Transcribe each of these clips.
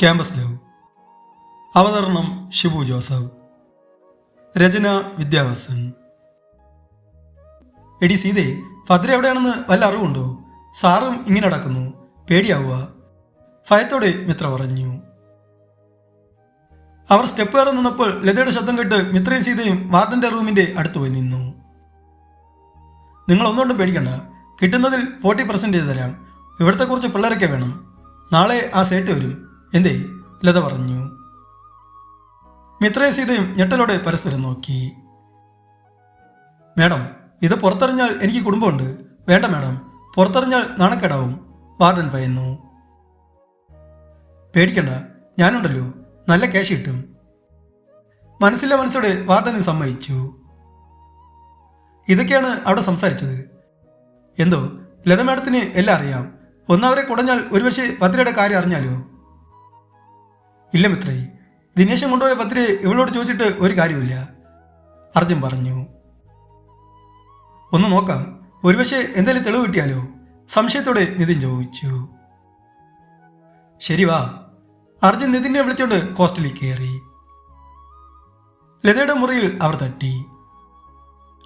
Campus love അവതരണം Shibu Joseph. രചന വിദ്യാവാസൻ. എടി സീതേ ഭദ്ര എവിടെയാണെന്ന് വല്ല അറിവുണ്ടോ? സാറും ഇങ്ങനെ അടക്കുന്നു പേടിയാവുക. ഭയത്തോടെ മിത്ര പറഞ്ഞു. അവർ സ്റ്റെപ്പ് കയറി നിന്നപ്പോൾ ലതയുടെ ശബ്ദം കേട്ട് മിത്രയും സീതയും വാർഡന്റെ റൂമിന്റെ അടുത്ത് പോയി നിന്നു. നിങ്ങൾ ഒന്നുകൊണ്ടും പേടിക്കണ്ട. കിട്ടുന്നതിൽ ഫോർട്ടി പെർസെന്റേജ് തരാം. ഇവിടുത്തെ കുറച്ച് പിള്ളേരൊക്കെ വേണം. നാളെ ആ സേട്ട് വരും. എന്തേ? ലത പറഞ്ഞു. മിത്രയും സീതയും ഞെട്ടലോടെ പരസ്പരം നോക്കി. മേഡം ഇത് പുറത്തറിഞ്ഞാൽ എനിക്ക് കുടുംബമുണ്ട്. വേണ്ട മേഡം. പുറത്തറിഞ്ഞാൽ നാണക്കേടാവും വാർഡൻ ഭയന്നു പേടിക്കണ്ട ഞാനുണ്ടല്ലോ. നല്ല ക്യാഷ് കിട്ടും. മനസ്സിലെ മനസ്സോടെ വാർഡന് സമ്മതിച്ചു. ഇതൊക്കെയാണ് അവിടെ സംസാരിച്ചത്. എന്തോ? ലത മാഡത്തിന് എല്ലാം അറിയാം. ഒന്നവരെ കുടഞ്ഞാൽ ഒരുപക്ഷെ ഭദ്രയുടെ കാര്യം അറിഞ്ഞാലോ? ഇല്ല മിത്രേ ദിനേശൻ കൊണ്ടുപോയ പത്രി ഇവളോട് ചോദിച്ചിട്ട് ഒരു കാര്യമില്ല അർജുൻ പറഞ്ഞു ഒന്ന് നോക്കാം ഒരുപക്ഷെ എന്തെങ്കിലും തെളിവ് കിട്ടിയാലോ? സംശയത്തോടെ നിതിൻ ചോദിച്ചു. ശരി വാ. അർജുൻ നിതിനെ വിളിച്ചുകൊണ്ട് ഹോസ്റ്റലിൽ കയറി ലതയുടെ മുറിയിൽ അവർ തട്ടി.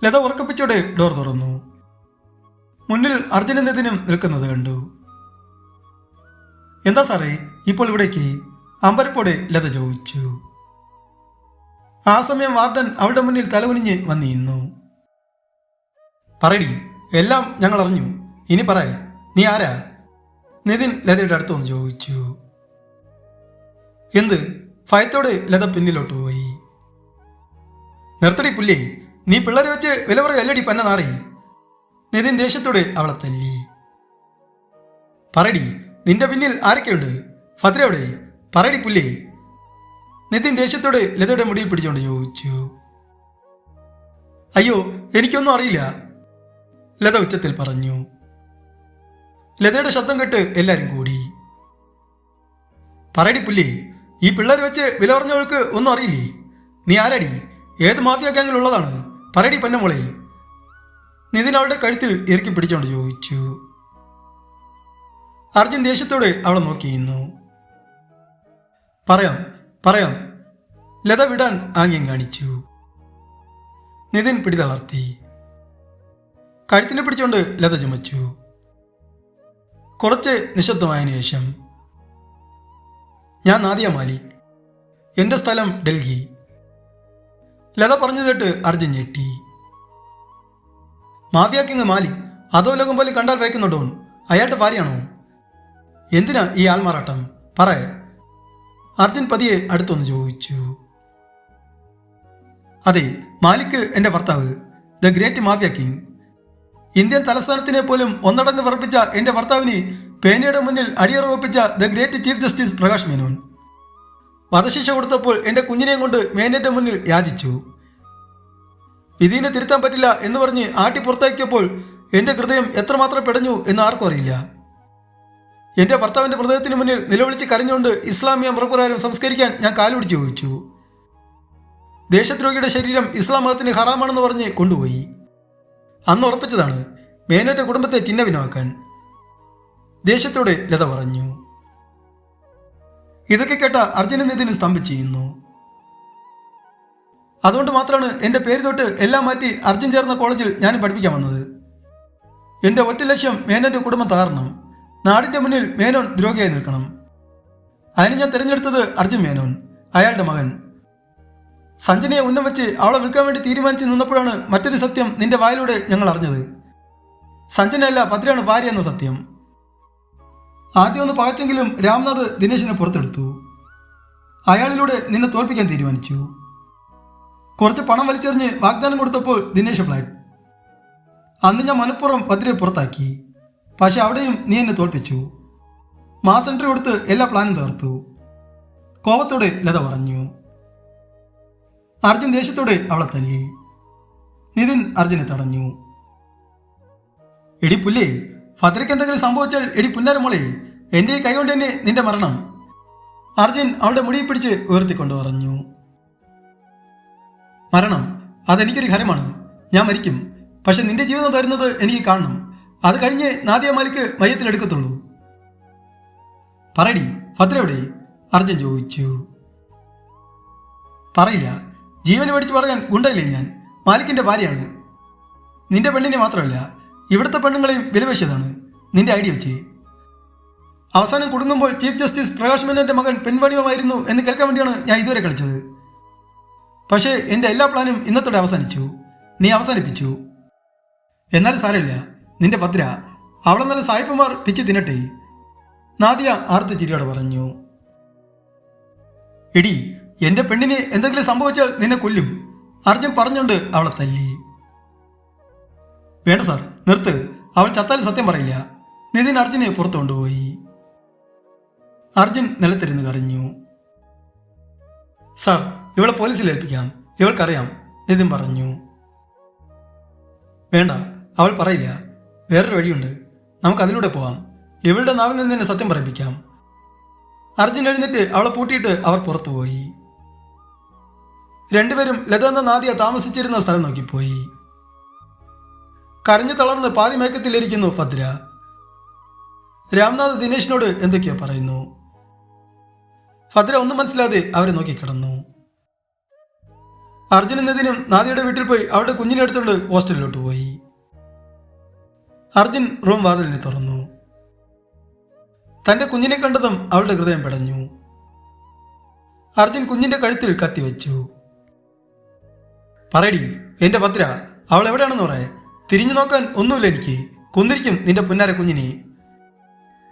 ലത ഉറക്കപ്പിച്ചോടെ ഡോർ തുറന്നു. മുന്നിൽ അർജുനും നിതിനും നിൽക്കുന്നത് കണ്ടു. എന്താ സാറേ ഇപ്പോൾ ഇവിടേക്ക്? അമ്പരപ്പോടെ ലത ചോദിച്ചു. ആ സമയം വാർഡൻ അവളുടെ മുന്നിൽ തലകുനിഞ്ഞ് വന്നിരുന്നു പറയടി എല്ലാം ഞങ്ങൾ അറിഞ്ഞു. ഇനി പറ നീ ആരാ? നിതിൻ ലതയുടെ അടുത്തു വന്ന് ചോദിച്ചു. എന്ത്? ഭയത്തോടെ ലത പിന്നിലോട്ട് പോയി. നിർത്തടി പുല്ലേ നീ പിള്ളേരെ വെച്ച് വില പറയല്ലടി പന്ന നാറി. നിതിൻ ദേഷ്യത്തോടെ അവളെ തല്ലി. പറടി നിന്റെ പിന്നിൽ ആരൊക്കെയുണ്ട്? ഭദ്ര പറടി പുല്ലേ നിതിൻ ദേഷ്യത്തോട് ലതയുടെ മുടിയിൽ പിടിച്ചുകൊണ്ട് ചോദിച്ചു. അയ്യോ എനിക്കൊന്നും അറിയില്ല. ലത ഉച്ചത്തിൽ പറഞ്ഞു. ലതയുടെ ശബ്ദം കേട്ട് എല്ലാരും കൂടി. പറയടി പുല്ലേ ഈ പിള്ളേർ വെച്ച് വില പറഞ്ഞവൾക്ക് ഒന്നും അറിയില്ലേ? നീ ആരടി? ഏത് മാഫിയ ഗ്യാങ്ങിലുള്ളതാണ് പറയടി പൊന്നമോളെ നിതിൻ അവളുടെ കഴുത്തിൽ ഇറക്കി പിടിച്ചോണ്ട് ചോദിച്ചു. അർജുൻ ദേഷ്യത്തോടെ അവളെ നോക്കിയിരുന്നു പറയാം പറയാം. ലത വിടാൻ ആംഗ്യം കാണിച്ചു. നിതിൻ പിടിതളർത്തി കഴുത്തിനെ പിടിച്ചുകൊണ്ട് ലത ചുമച്ചു. കുറച്ച് നിശബ്ദമായതിനു ശേഷം ഞാൻ നാദിയ മാലി. എന്റെ സ്ഥലം ഡൽഹി. ലത പറഞ്ഞു കേട്ട് അർജുൻ ഞെട്ടി. മാഫിയ മാലി. അതോ ലോകം പോലെ കണ്ടാൽ വയ്ക്കുന്നുണ്ടോ? അയാളുടെ ഭാര്യയാണോ? എന്തിനാ ഈ ആൾമാറാട്ടം? പറ അർജുൻ പതിയെ അടുത്തൊന്ന് ചോദിച്ചു. അതെ മാലിക് എന്റെ ഭർത്താവ് the great mafia king. Indian തലസ്ഥാനത്തിനെ പോലും ഒന്നടന്ന് വർപ്പിച്ച എന്റെ ഭർത്താവിന് പേനയുടെ മുന്നിൽ അടിയറവപ്പിച്ച the great chief justice Prakash Menon. വധശിക്ഷ കൊടുത്തപ്പോൾ എന്റെ കുഞ്ഞിനെയും കൊണ്ട് മേനയുടെ മുന്നിൽ യാചിച്ചു. വിധീനെ തിരുത്താൻ പറ്റില്ല എന്ന് പറഞ്ഞ് ആട്ടി പുറത്താക്കിയപ്പോൾ എന്റെ ഹൃദയം എത്രമാത്രം പെടഞ്ഞു എന്ന് ആർക്കും അറിയില്ല. എന്റെ ഭർത്താവിന്റെ ഹൃദയത്തിന് മുന്നിൽ നിലവിളിച്ച് കരഞ്ഞുകൊണ്ട് ഇസ്ലാമിയ മൃഗപ്രകാരം സംസ്കരിക്കാൻ ഞാൻ കാലുപിടിച്ച് ചോദിച്ചു. ദേശദ്രോഹിയുടെ ശരീരം ഇസ്ലാം മതത്തിന് ഹറാമാണെന്ന് പറഞ്ഞ് കൊണ്ടുപോയി. അന്ന് ഉറപ്പിച്ചതാണ് മേനോന്റെ കുടുംബത്തെ ചിഹ്നവിനാക്കാൻ. ദേഷ്യത്തോടെ ലത പറഞ്ഞു. ഇതൊക്കെ കേട്ട അർജുനൻ നിതിന് സ്തംഭിച്ചിരുന്നു അതുകൊണ്ട് മാത്രമാണ് എന്റെ പേര് തൊട്ട് എല്ലാം മാറ്റി അർജുൻ ചേർന്ന കോളേജിൽ ഞാൻ പഠിപ്പിക്കാൻ വന്നത്. എന്റെ ഒറ്റ ലക്ഷ്യം മേനോന്റെ കുടുംബം തകർണം. നാടിന്റെ മുന്നിൽ മേനോൻ ദ്രോഹിയായി നിൽക്കണം. അതിന് ഞാൻ തിരഞ്ഞെടുത്തത് അർജുൻ മേനോൻ അയാളുടെ മകൻ. സഞ്ജനയെ ഉന്നം വെച്ച് അവളെ വിൽക്കാൻ വേണ്ടി തീരുമാനിച്ച് നിന്നപ്പോഴാണ് മറ്റൊരു സത്യം നിന്റെ വായിലൂടെ ഞങ്ങൾ അറിഞ്ഞത്. സഞ്ജനയല്ല ഭദ്രയാണ് ഭാര്യ എന്ന സത്യം. ആദ്യം ഒന്ന് പകച്ചെങ്കിലും രാംനാഥ് ദിനേശിനെ പുറത്തെടുത്തു. അയാളിലൂടെ നിന്നെ തോൽപ്പിക്കാൻ തീരുമാനിച്ചു. കുറച്ച് പണം വലിച്ചെറിഞ്ഞ് വാഗ്ദാനം കൊടുത്തപ്പോൾ ദിനേശ് ഫ്ലാറ്റ്. അന്ന് ഞാൻ മനഃപൂർവം ഭദ്രയെ പുറത്താക്കി. പക്ഷെ അവിടെയും നീ എന്നെ തോൽപ്പിച്ചു. മാസ് കൊടുത്ത് എല്ലാ പ്ലാനും തകർത്തു. കോപത്തോടെ ലത പറഞ്ഞു. അർജുൻ ദേഷ്യത്തോടെ അവളെ തല്ലി. നിതിൻ അർജുനെ തടഞ്ഞു. എടി പുല്ലേ ഭദ്രയ്ക്ക് എന്തെങ്കിലും സംഭവിച്ചാൽ എടി പുന്നാരമോളെ എന്റെ ഈ കൈ കൊണ്ട് തന്നെ നിന്റെ മരണം. അർജുൻ അവളുടെ മുടിയെ പിടിച്ച് ഉയർത്തിക്കൊണ്ട് പറഞ്ഞു. മരണം അതെനിക്കൊരു ഹരമാണ് ഞാൻ മരിക്കും. പക്ഷെ നിന്റെ ജീവിതം തരുന്നത് എനിക്ക് കാണണം. അത് കഴിഞ്ഞ് നാദിയ മാലിക്ക് മയത്തിലെടുക്കത്തുള്ളൂ പറയടി ഭദ്ര എവിടെ അർജുൻ ചോദിച്ചു. പറയില്ല ജീവന് പഠിച്ചു പറയാൻ ഗുണ്ടല്ലേ ഞാൻ? മാലിക്കിന്റെ ഭാര്യയാണ്. നിന്റെ പെണ്ണിനെ മാത്രമല്ല ഇവിടുത്തെ പെണ്ണുങ്ങളെയും വിലവശ്യതാണ് നിന്റെ ഐഡിയ വെച്ച്. അവസാനം കുടുങ്ങുമ്പോൾ ചീഫ് ജസ്റ്റിസ് പ്രകാശ് മേനോന്റെ മകൻ പെൺവണിമമായിരുന്നു എന്ന് കേൾക്കാൻ വേണ്ടിയാണ് ഞാൻ ഇതുവരെ കളിച്ചത്. പക്ഷേ എന്റെ എല്ലാ പ്ലാനും ഇന്നത്തോടെ അവസാനിച്ചു. നീ അവസാനിപ്പിച്ചു. എന്നാലും സാരമില്ല. നിന്റെ ഭദ്ര അവിടെ നല്ല സായിപ്പന്മാർ പിച്ച് തിന്നട്ടെ. നാദിയ ആർത്ത ചിരിയോടെ പറഞ്ഞു. എടി എന്റെ പെണ്ണിന് എന്തെങ്കിലും സംഭവിച്ചാൽ നിന്നെ കൊല്ലും. അർജുൻ പറഞ്ഞുകൊണ്ട് അവളെ തല്ലി. വേണ്ട സാർ നിർത്ത്. അവൾ ചത്താലും സത്യം പറയില്ല. നിതിൻ അർജുനെ പുറത്തു കൊണ്ടുപോയി. അർജുൻ നിലത്തിരുന്ന് കരഞ്ഞു. സാർ ഇവളെ പോലീസിൽ ഏൽപ്പിക്കാം. ഇവൾക്കറിയാം നിതിൻ പറഞ്ഞു. വേണ്ട അവൾ പറയില്ല. വേറൊരു വഴിയുണ്ട്. നമുക്ക് അതിലൂടെ പോവാം. ഇവളുടെ നാവിൽ നിന്ന് തന്നെ സത്യം പറയിപ്പിക്കാം. അർജുൻ എഴുന്നേറ്റ് അവളെ പൂട്ടിയിട്ട് അവർ പുറത്തുപോയി രണ്ടുപേരും ലത എന്ന നാദിയ താമസിച്ചിരുന്ന സ്ഥലം നോക്കിപ്പോയി. കരഞ്ഞു തളർന്ന് പാതി മയക്കത്തിലിരിക്കുന്നു ഭദ്ര. രാംനാഥ് ദിനേശിനോട് എന്തൊക്കെയോ പറയുന്നു. ഭദ്ര ഒന്നും മനസ്സിലാതെ അവരെ നോക്കിക്കിടന്നു അർജുനും നിതിനും നാദിയുടെ വീട്ടിൽ പോയി അവരുടെ കുഞ്ഞിനെ എടുത്തുകൊണ്ട് ഹോസ്റ്റലിലോട്ട് പോയി. അർജുൻ റൂം വാതിലിനെ തുറന്നു. തന്റെ കുഞ്ഞിനെ കണ്ടതും അവളുടെ ഹൃദയം പിടഞ്ഞു. അർജുൻ കുഞ്ഞിന്റെ കഴുത്തിൽ കത്തിവെച്ചു പറയടി എന്റെ ഭദ്ര അവൾ എവിടെയാണെന്ന് പറയേ. തിരിഞ്ഞു നോക്കാൻ ഒന്നുമില്ല എനിക്ക്. കുന്നിരിക്കും നിന്റെ പുന്നാര കുഞ്ഞിനെ.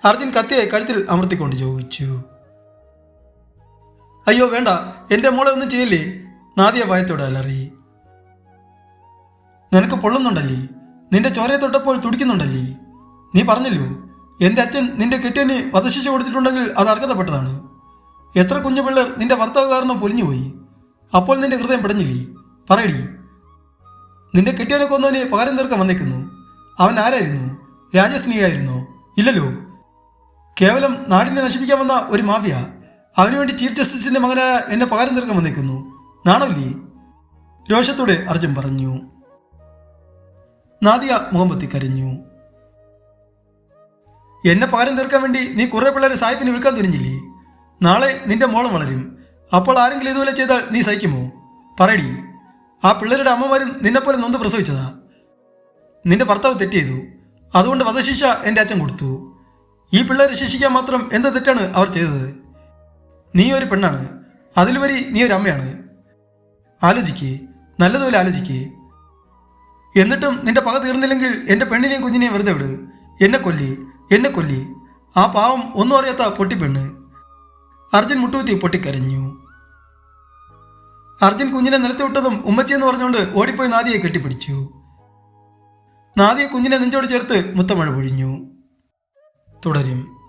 അർജുൻ കത്തിയെ കഴുത്തിൽ അമർത്തിക്കൊണ്ട് ചോദിച്ചു. അയ്യോ വേണ്ട എന്റെ മോളെ ഒന്നും ചെയ്യല്ലേ? നാദിയ ഭയത്തോടെ അലറി. നിനക്ക് പൊള്ളുന്നുണ്ടല്ലേ? നിന്റെ ചോരയെ തൊട്ടപ്പോൾ തുടിക്കുന്നുണ്ടല്ലേ? നീ പറഞ്ഞല്ലോ എന്റെ അച്ഛൻ നിന്റെ കെട്ടിയന് വധശിക്ഷ കൊടുത്തിട്ടുണ്ടെങ്കിൽ അത് അർഹതപ്പെട്ടതാണ്. എത്ര കുഞ്ഞു പിള്ളേർ നിന്റെ ഭർത്താവ് കാരണം പൊലിഞ്ഞുപോയി. അപ്പോൾ നിന്റെ ഹൃദയം പിടഞ്ഞില്ലേ? പറയടി. നിന്റെ കെട്ടിയനെ കൊന്നവന് പകരം തീർക്കാൻ വന്നേക്കുന്നു അവൻ ആരായിരുന്നു? രാജസ്നേഹിയായിരുന്നോ? ഇല്ലല്ലോ. കേവലം നാടിനെ നശിപ്പിക്കാൻ വന്ന ഒരു മാഫിയ. അവനുവേണ്ടി ചീഫ് ജസ്റ്റിസിന്റെ മകനായ എന്നെ പകരം തീർക്കാൻ വന്നേക്കുന്നു നാണമില്ലേ? രോഷത്തോടെ അർജുൻ പറഞ്ഞു. നാദിയ മുഹമ്മത്തി കരഞ്ഞു എന്നെ പകരം തീർക്കാൻ വേണ്ടി നീ കുറെ പിള്ളേരെ സായിപ്പിന് വിൽക്കാൻ തുനിഞ്ഞില്ലേ? നാളെ നിന്റെ മോളം വളരും. അപ്പോൾ ആരെങ്കിലും ഇതുപോലെ ചെയ്താൽ നീ സഹിക്കുമോ? പറയടി. ആ പിള്ളേരുടെ അമ്മമാരും നിന്നെപ്പോലെ നൊന്ത് പ്രസവിച്ചതാ. നിന്റെ ഭർത്താവ് തെറ്റ് ചെയ്തു. അതുകൊണ്ട് വധശിക്ഷ എന്റെ അച്ഛൻ കൊടുത്തു. ഈ പിള്ളേരെ ശിക്ഷിക്കാൻ മാത്രം എന്ത് തെറ്റാണ് അവർ ചെയ്തത്? നീ ഒരു പെണ്ണാണ്. അതിലുപരി നീ ഒരു അമ്മയാണ്. ആലോചിക്കേ. നല്ലതുപോലെ ആലോചിക്കേ. എന്നിട്ടും നിന്റെ പക തീർന്നില്ലെങ്കിൽ എന്റെ പെണ്ണിനെയും കുഞ്ഞിനെയും വെറുതെ വിട്. എന്നെ കൊല്ലി എന്നെ കൊല്ലി. ആ പാവം ഒന്നും അറിയാത്ത പൊട്ടിപ്പെണ്ണ് അർജുൻ മുട്ടുകുത്തി പൊട്ടിക്കരഞ്ഞു. അർജുൻ കുഞ്ഞിനെ നിലത്തി വിട്ടതും ഉമ്മച്ചിയെന്ന് പറഞ്ഞുകൊണ്ട് ഓടിപ്പോയി നാദിയെ കെട്ടിപ്പിടിച്ചു. നാദിയെ കുഞ്ഞിനെ നെഞ്ചോട് ചേർത്ത് മുത്തമഴ പൊഴിഞ്ഞു. തുടരും.